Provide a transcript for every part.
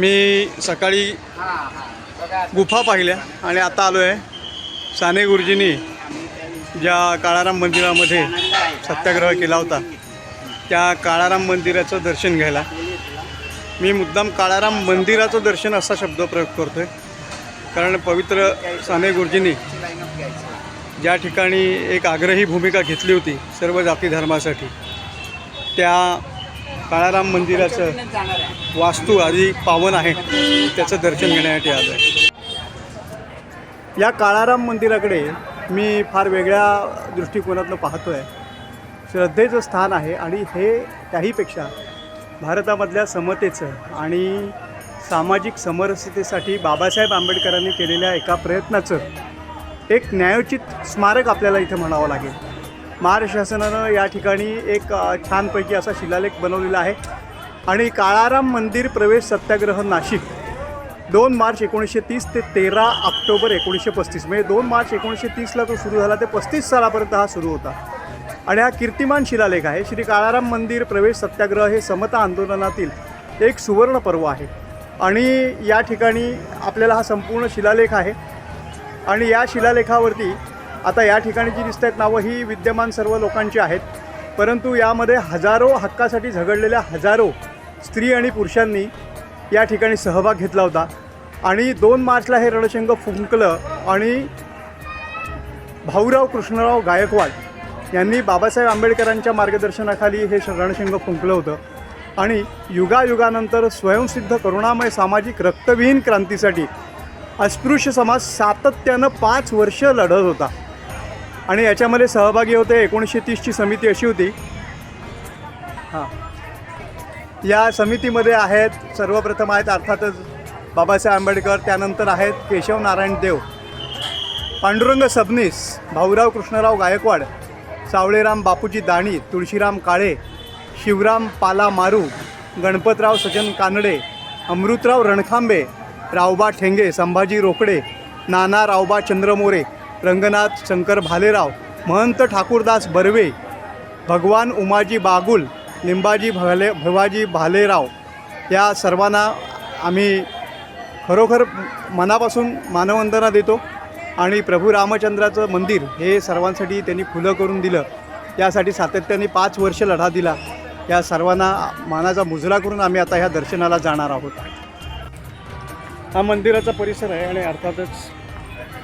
मी सकाळी गुफा पाहिल्या आणि आता आलो आहे साने गुरुजींनी ज्या काळाराम मंदिरामध्ये सत्याग्रह केला होता त्या काळाराम मंदिराचं दर्शन घ्यायला. मी मुद्दाम काळाराम मंदिराचं दर्शन असा शब्द प्रयोग करतो आहे कारण पवित्र साने गुरुजींनी ज्या ठिकाणी एक आग्रही भूमिका घेतली होती सर्व जाती धर्मासाठी त्या काळाराम मंदिराचं वास्तू आधी पावन आहे. त्याचं दर्शन घेण्यासाठी आलं आहे. या काळाराम मंदिराकडे मी फार वेगळ्या दृष्टिकोनातनं पाहतो आहे श्रद्धेचं स्थान आहे आणि हे त्याहीपेक्षा भारतामधल्या समतेचं आणि सामाजिक समरसतेसाठी बाबासाहेब आंबेडकरांनी केलेल्या एका प्रयत्नाचं एक न्यायोचित स्मारक आपल्याला इथं म्हणावं लागेल. महाराष्ट्र शासनानं या ठिकाणी एक छानपैकी असा शिलालेख बनवलेला आहे. आणि काळाराम मंदिर प्रवेश सत्याग्रह नाशिक दोन मार्च एकोणीसशे तीस ते तेरा ऑक्टोबर एकोणीसशे पस्तीस. म्हणजे दोन मार्च एकोणीसशे तीसला तो सुरू झाला ते पस्तीस सालापर्यंत हा सुरू होता. आणि हा कीर्तिमान शिलालेख आहे. श्री काळाराम मंदिर प्रवेश सत्याग्रह हे समता आंदोलनातील एक सुवर्ण पर्व आहे. आणि या ठिकाणी आपल्याला हा संपूर्ण शिलालेख आहे. आणि या शिलालेखावरती आता या ठिकाणी जी दिसत आहेत नावं ही विद्यमान सर्व लोकांची आहेत. परंतु यामध्ये हजारो हक्कासाठी झगडलेल्या हजारो स्त्री आणि पुरुषांनी या ठिकाणी सहभाग घेतला होता. आणि दोन मार्चला हे रणशंग फुंकलं आणि भाऊराव कृष्णराव गायकवाड यांनी बाबासाहेब आंबेडकरांच्या मार्गदर्शनाखाली हे रणशिंग फुंकलं होतं. आणि युगायुगानंतर स्वयंसिद्ध करुणामय सामाजिक रक्तविहीन क्रांतीसाठी अस्पृश्य समाज सातत्यानं पाच वर्ष लढत होता. आणि याच्यामध्ये सहभागी होते एकोणीसशे तीसची समिती अशी होती. हां. या समितीमध्ये आहेत सर्वप्रथम आहेत अर्थातच बाबासाहेब आंबेडकर त्यानंतर आहेत केशव नारायण देव पांडुरंग सबनीस भाऊराव कृष्णराव गायकवाड सावळेराम बापूजी दाणी तुळशीराम काळे शिवराम पाला मारू गणपतराव सजन कानडे अमृतराव रणखांबे रावबा ठेंगे संभाजी रोकडे नाना रावबा चंद्रमोरे रंगनाथ शंकर भालेराव महंत ठाकूरदास बर्वे भगवान उमाजी बागुल लिंबाजी भले भवाजी भालेराव या सर्वांना आम्ही खरोखर मनापासून मानवंदना देतो आणि प्रभू रामचंद्राचं मंदिर हे सर्वांसाठी त्यांनी खुलं करून दिलं. यासाठी सातत्याने पाच वर्ष लढा दिला. या सर्वांना मानाचा मुजरा करून आम्ही आता ह्या दर्शनाला जाणार आहोत. हा मंदिराचा परिसर आहे आणि अर्थातच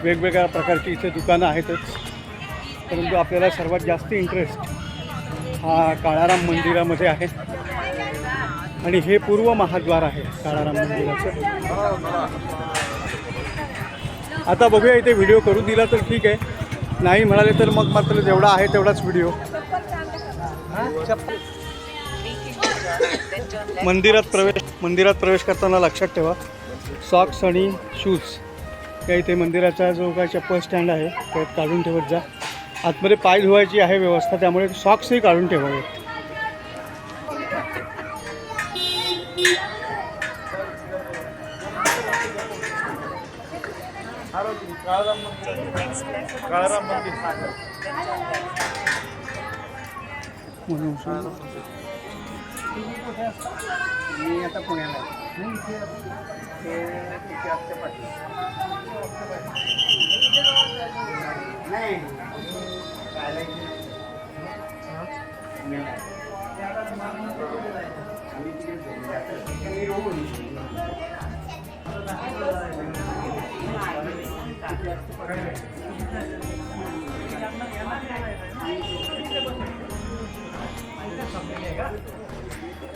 वेगवेगळ्या प्रकारची इथे दुकानं आहेतच परंतु आपल्याला सर्वात जास्त इंटरेस्ट हा काळाराम मंदिरामध्ये आहे. आणि हे पूर्व महाद्वार आहे काळाराम मंदिराचं. आता बघूया इथे व्हिडिओ करून दिला तर ठीक आहे. नाही म्हणाले तर मग मात्र जेवढा आहे तेवढाच व्हिडिओ मंदिरात प्रवेश मंदिरात प्रवेश करताना लक्षात ठेवा. सॉक्स आणि शूज का इथे मंदिराचा जो काय चप्पल स्टँड आहे त्यात काढून ठेवत जा. आतमध्ये पाय धुवायची आहे व्यवस्था त्यामुळे सॉक्सही काढून ठेवावे. मी आता पुण्याला ते तिथे नाही. आम्ही तिकडे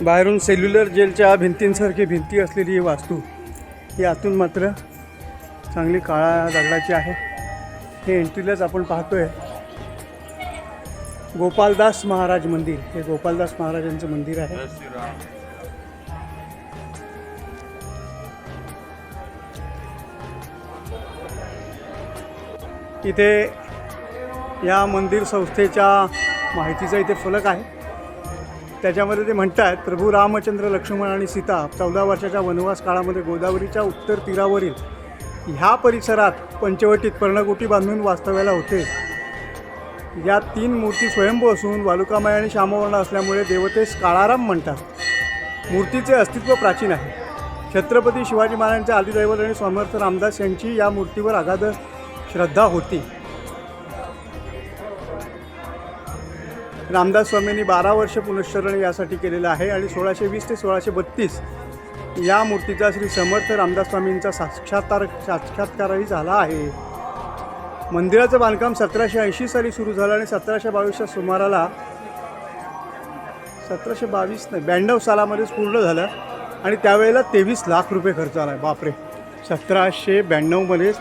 बाहेरून सेल्युलर जेलच्या भिंतींसारखी भिंती असलेली ही वास्तू ही आतून मात्र चांगली काळा दगडाची आहे. हे एंट्रीलाच आपण पाहतोय. गोपालदास महाराज मंदिर. हे गोपालदास महाराजांचं मंदिर आहे. इथे या मंदिर संस्थेच्या माहितीचा इथे फलक आहे. त्याच्यामध्ये ते म्हणतात प्रभू रामचंद्र लक्ष्मण आणि सीता चौदा वर्षाच्या वनवास काळामध्ये गोदावरीच्या उत्तर तीरावरील ह्या परिसरात पंचवटीत पर्णकोटी बांधून वास्तव्याला होते. या तीन मूर्ती स्वयंभू असून वालुकामय आणि श्यामवर्ण असल्यामुळे देवतेस काळाराम म्हणतात. मूर्तीचे अस्तित्व प्राचीन आहे. छत्रपती शिवाजी महाराजांच्या आदिदैवत आणि समर्थ रामदास यांची या मूर्तीवर अगाध श्रद्धा होती. रामदास स्वामींनी बारा वर्ष पुनश्चरण यासाठी केलेलं आहे आणि सोळाशे वीस ते सोळाशे बत्तीस या मूर्तीचा श्री समर्थ रामदास स्वामींचा साक्षात्कार साक्षात्कारही झाला आहे. मंदिराचं बांधकाम सतराशे ऐंशी साली सुरू झालं आणि सतराशे बावीसच्या सुमाराला सतराशे बावीस नाही ब्याण्णव सालामध्येच पूर्ण झालं आणि त्यावेळेला तेवीस लाख रुपये खर्च आला आहे. बापरे. सतराशे ब्याण्णवमध्येच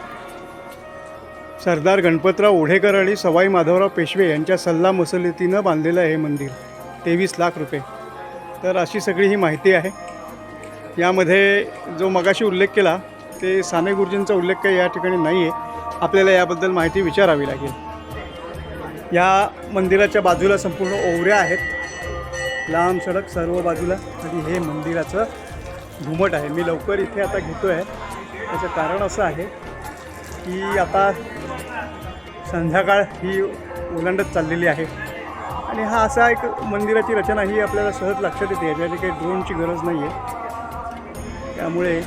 सरदार गणपतराव ओढेकर आणि सवाई माधवराव पेशवे यांच्या सल्ला मसलतीनं बांधलेलं आहे हे मंदिर. तेवीस लाख रुपये. तर अशी सगळी ही माहिती आहे. यामध्ये जो मगाशी उल्लेख केला ते साने गुरुजींचा उल्लेख काही या ठिकाणी नाही आहे आपल्याला याबद्दल माहिती विचारावी लागेल. या मंदिराच्या बाजूला संपूर्ण ओवऱ्या आहेत. लांब सडक सर्व बाजूला आणि हे मंदिराचं घुमट आहे. मी लवकर इथे आता घेतो आहे त्याचं कारण असं आहे की आता संध्याकाळ ही ओलांडत चाललेली आहे. आणि हा असा एक मंदिराची रचना ही आपल्याला सहज लक्षात येते. याच्यासाठी काही ड्रोनची गरज नाही आहे त्यामुळे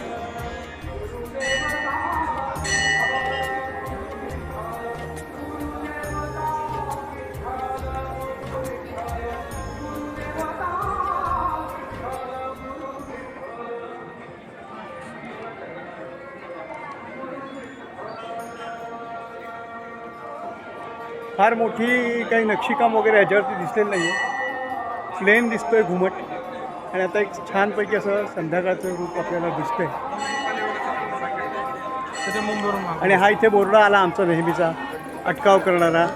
फार मोठी काही नक्षीकाम वगैरे ह्याच्यावरती दिसलेलं नाही आहे प्लेन दिसतो आहे घुमट. आणि आता एक छानपैकी असं संध्याकाळचं रूप आपल्याला दिसतंय. आणि हा इथे बोर्ड आला आमचा नेहमीचा अटकाव करणारा.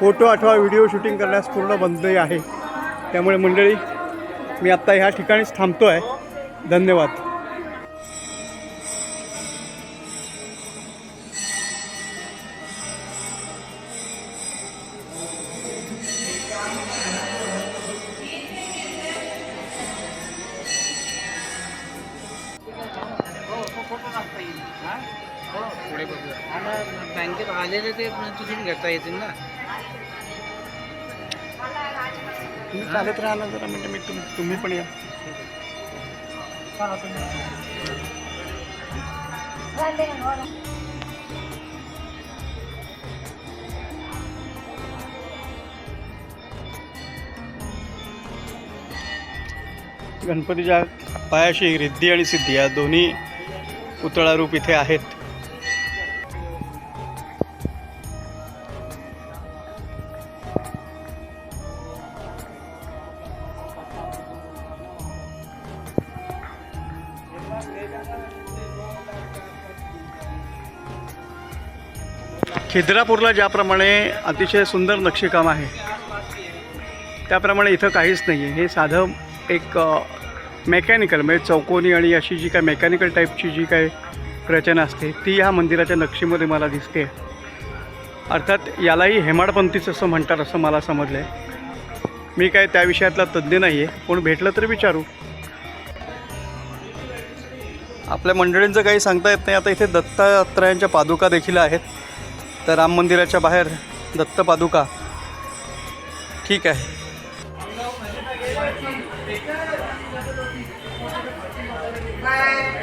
फोटो अथवा व्हिडिओ शूटिंग करण्यास पूर्ण बंदही आहे. त्यामुळे मंडळी मी आत्ता ह्या ठिकाणीच थांबतो आहे धन्यवाद. फोटो टाकता येईल. हा? हो. पुढे बघूया. आणि बँकेत आलेले ते तिथून घेता येतील ना? तुम्ही चालत राहा जरा म्हणजे मी तुम तुम्ही पण या. गणपतीच्या पायाशी रिद्धी आणि सिद्धी या दोन्ही पुतळा रूप इथे आहेत. खिद्रापूरला ज्याप्रमाणे अतिशय सुंदर नक्षीकाम आहे त्याप्रमाणे इथं काहीच नाही आहे हे साधं एक मेकॅनिकल म्हणजे चौकोनी आणि अशी जी काय मेकॅनिकल टाईपची जी काय रचना असते ती ह्या मंदिराच्या नक्षीमध्ये मला दिसते. अर्थात यालाही हेमाडपंथीच असं म्हणतात असं मला समजलं आहे मी काय त्या विषयातला तज्ज्ञ नाही आहे कोण भेटलं तर विचारू. आपल्या मंडळींचं काही सांगता येत नाही. आता इथे दत्तात्रयांच्या पादुका देखील आहेत. तर राम मंदिराच्या बाहेर दत्त पादुका. ठीक आहे. Bye.